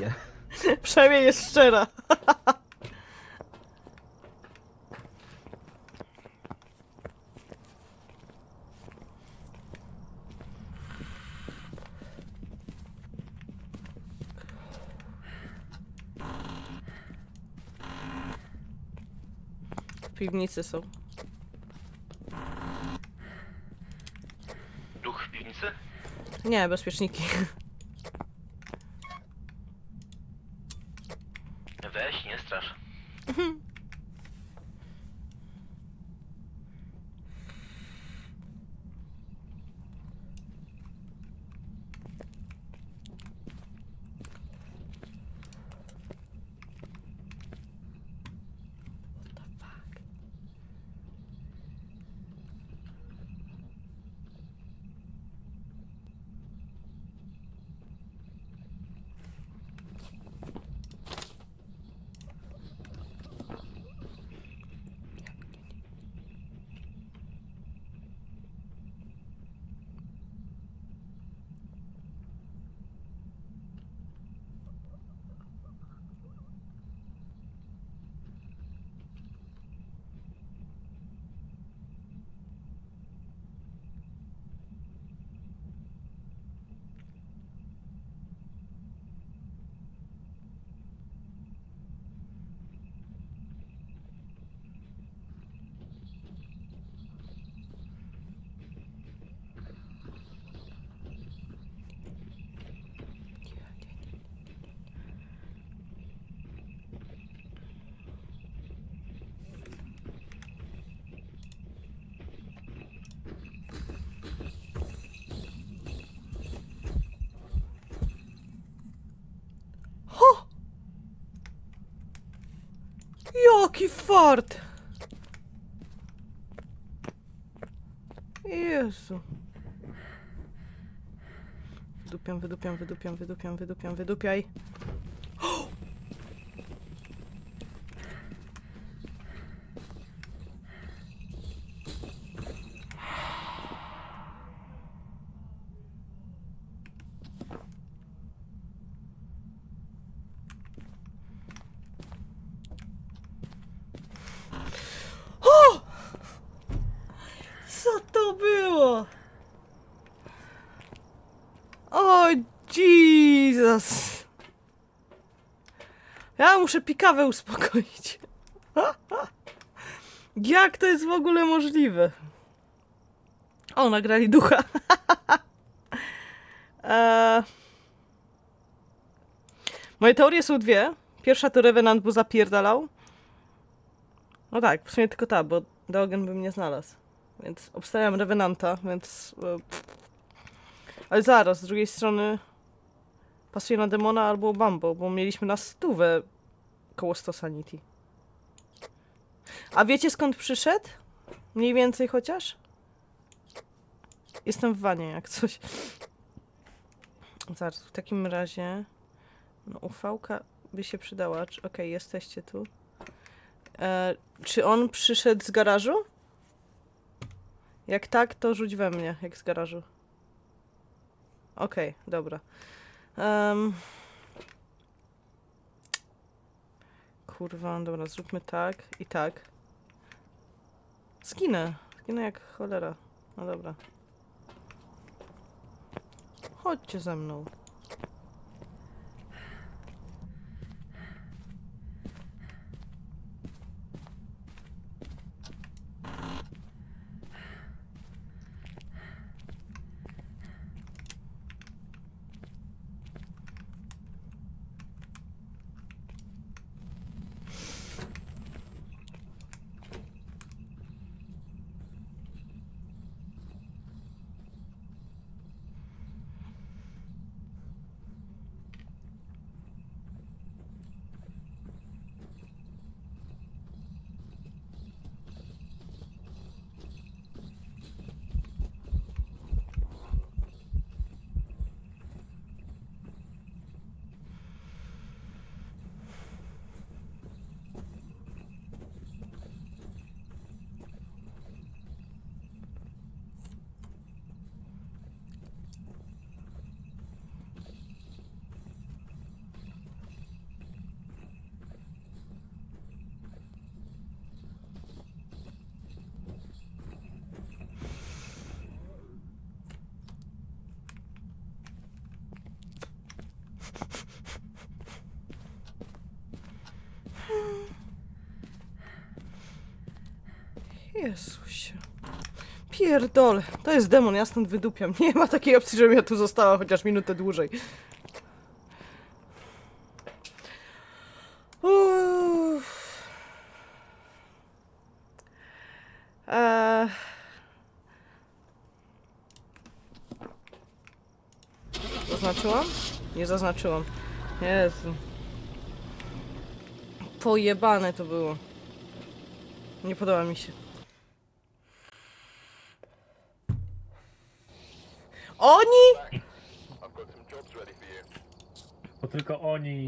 Nie. Przynajmniej jest szczera. W piwnicy są. Duch w piwnicy? Nie, bezpieczniki. Jaki fart! Jezu. Wydupiam, wydupiam, wydupiam, wydupiam, wydupiam, wydupiaj. Co to było? O, Jesus! Ja muszę pikawę uspokoić. Jak to jest w ogóle możliwe? O, nagrali ducha. Eee. Moje teorie są dwie. Pierwsza to Revenant, bo zapierdalał. No tak, w sumie tylko ta, bo Dogen bym nie znalazł. Więc obstawiam Revenanta, więc... e, Ale zaraz, z drugiej strony pasuje na Demona albo Bambo, bo mieliśmy na stówę koło 100 Sanity. A wiecie skąd przyszedł? Mniej więcej chociaż? Jestem w wanie jak coś. Zaraz, w takim razie... No, ufałka by się przydała. Okej, jesteście tu. E, czy on przyszedł z garażu? Jak tak, to rzuć we mnie, jak z garażu. Okej, dobra. Em. Kurwa, dobra, zróbmy tak i tak. Zginę. Zginę jak cholera. No dobra. Chodźcie ze mną. Jezusie. Pierdol. To jest demon, ja stąd wydupiam. Nie ma takiej opcji, żebym ja tu została chociaż minutę dłużej. Uff. Eee. Zaznaczyłam? Nie zaznaczyłam. Jezu. Pojebane to było. Nie podoba mi się. Oni? To tylko oni